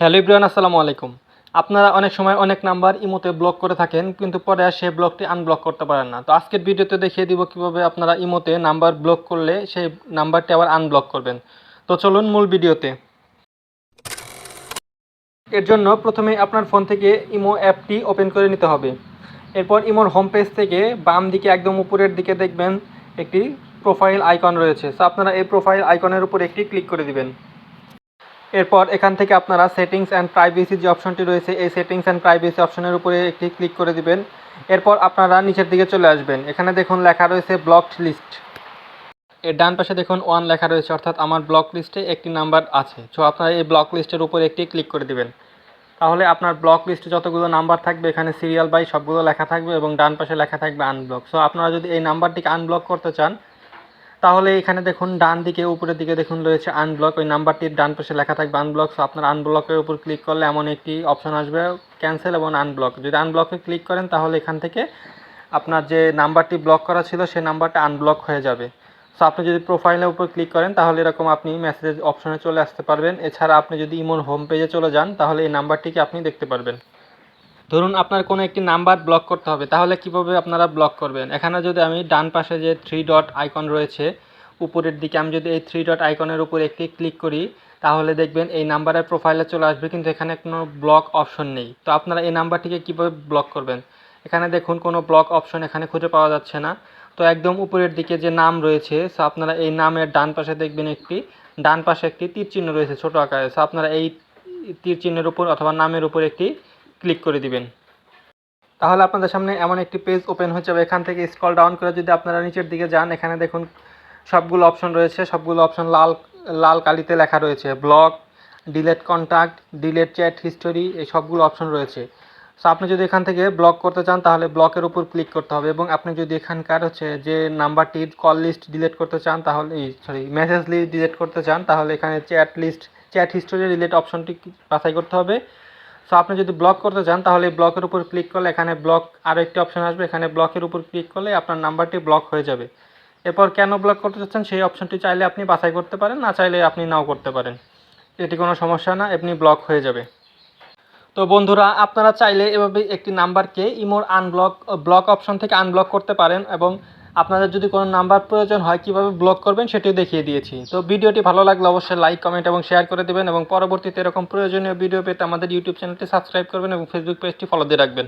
Hello Ibran আসসালামু আলাইকুম। আপনারা অনেক সময় অনেক নাম্বার ইমোতে ব্লক করে থাকেন, কিন্তু পরে আর সেই ব্লকটি আনব্লক করতে পারেন না। তো আজকের ভিডিওতে দেখিয়ে দিব কীভাবে আপনারা ইমোতে নাম্বার ব্লক করলে সেই নাম্বারটি আবার আনব্লক করবেন। তো চলুন মূল ভিডিওতে। এর জন্য প্রথমে আপনার ফোন থেকে ইমো অ্যাপটি ওপেন করে নিতে হবে। এরপর ইমোর হোম পেজ থেকে বাম দিকে একদম উপরের দিকে দেখবেন একটি প্রোফাইল আইকন রয়েছে। সো আপনারা এই প্রোফাইল আইকনের উপর একটি ক্লিক করে দিবেন। এরপর এখান থেকে আপনারা সেটিংস অ্যান্ড প্রাইভেসি যে অপশনটি রয়েছে, এই সেটিংস অ্যান্ড প্রাইভেসি অপশনের উপরে একটি ক্লিক করে দিবেন। এরপর আপনারা নিচের দিকে চলে আসবেন। এখানে দেখুন লেখা রয়েছে ব্লকড লিস্ট এর ডান পাশে দেখুন ওয়ান লেখা রয়েছে, অর্থাৎ আমার ব্লক লিস্টে একটি নাম্বার আছে। সো আপনারা এই ব্লক লিস্টের উপরে একটি ক্লিক করে দিবেন। তাহলে আপনার ব্লক লিস্টে যতগুলো নাম্বার থাকবে, এখানে সিরিয়াল বাই সবগুলো লেখা থাকবে এবং ডান পাশে লেখা থাকবে আনব্লক সো আপনারা যদি এই নাম্বারটিকে আনব্লক করতে চান তাহলে এখানে দেখুন, ডান দিকে, উপরের দিকে দেখুন রয়েছে আনব্লক ওই নাম্বারটির ডান পাশে লেখা থাকবে আনব্লক সো আপনার আনব্লকের উপর ক্লিক করলে এমন একটি অপশন আসবে ক্যান্সেল এবং আনব্লক যদি আনব্লকে ক্লিক করেন, তাহলে এখান থেকে আপনার যে নাম্বারটি ব্লক করা ছিল, সেই নাম্বারটা আনব্লক হয়ে যাবে। সো আপনি যদি প্রোফাইলের উপর ক্লিক করেন, তাহলে এরকম আপনি মেসেজ অপশনে চলে আসতে পারবেন। এছাড়া আপনি যদি ইমোর হোম পেজে চলে যান, তাহলে এই নাম্বারটিকে আপনি দেখতে পারবেন। ধরুন আপনার কোনো একটি নাম্বার ব্লক করতে হবে, তাহলে কীভাবে আপনারা ব্লক করবেন? এখানে যদি আমি ডান পাশে যে থ্রি ডট আইকন রয়েছে, উপরের দিকে আমি যদি এই থ্রি ডট আইকনের উপর একটি ক্লিক করি, তাহলে দেখবেন এই নাম্বারের প্রোফাইলে চলে আসবে, কিন্তু এখানে কোনো ব্লক অপশন নেই। তো আপনারা এই নাম্বারটিকে কীভাবে ব্লক করবেন? এখানে দেখুন কোনো ব্লক অপশন এখানে খুঁজে পাওয়া যাচ্ছে না। তো একদম উপরের দিকে যে নাম রয়েছে সো আপনারা এই নামের ডান পাশে দেখবেন একটি, ডান পাশে একটি তীর চিহ্ন রয়েছে ছোট আকারে। সো আপনারা এই তীর চিহ্নের উপর অথবা নামের উপর একটি ক্লিক করে দিবেন। তাহলে আপনাদের সামনে এমন একটি পেজ ওপেন হয়ে যাবে। এখান থেকে স্ক্রল ডাউন করে যদি আপনারা নিচের দিকে যান, এখানে দেখুন সবগুলো অপশন রয়েছে। সবগুলো অপশন লাল লাল কালিতে লেখা রয়েছে। Block delete contact delete chat history এই সবগুলো অপশন রয়েছে। সো আপনি যদি এখান থেকে ব্লক করতে চান, তাহলে ব্লকের উপর ক্লিক করতে হবে এবং আপনি যদি এখানকার হচ্ছে যে নাম্বারটির কল লিস্ট ডিলিট করতে চান, তাহলে এই সরি মেসেজ লিস্ট ডিলিট করতে চান, তাহলে এখানে চ্যাট লিস্ট চ্যাট হিস্টোরি রিলেট অপশনটি বাছাই করতে হবে। সো আপনি যদি ব্লক করতে চান, তাহলে এই ব্লকের উপর ক্লিক করলে এখানে ব্লক আরও একটি অপশন আসবে। এখানে ব্লকের উপর ক্লিক করলে আপনার নাম্বারটি ব্লক হয়ে যাবে। এরপর কেন ব্লক করতে চাচ্ছেন, সেই অপশনটি চাইলে আপনি বাছাই করতে পারেন, না চাইলে আপনি নাও করতে পারেন। এটি কোনো সমস্যা না, এমনি ব্লক হয়ে যাবে। তো বন্ধুরা, আপনারা চাইলে এভাবে একটি নাম্বারকে ইমোর আনব্লক ব্লক অপশন থেকে আনব্লক করতে পারেন এবং আপনাদের যদি কোনো নাম্বার প্রয়োজন হয় কীভাবে ব্লক করবেন সেটিও দেখিয়ে দিয়েছি। তো ভিডিওটি ভালো লাগলে অবশ্যই লাইক, কমেন্ট এবং শেয়ার করে দেবেন এবং পরবর্তীতে এরকম প্রয়োজনীয় ভিডিও পেতে আমাদের ইউটিউব চ্যানেলটি সাবস্ক্রাইব করবেন এবং ফেসবুক পেজটি ফলো দিয়ে রাখবেন।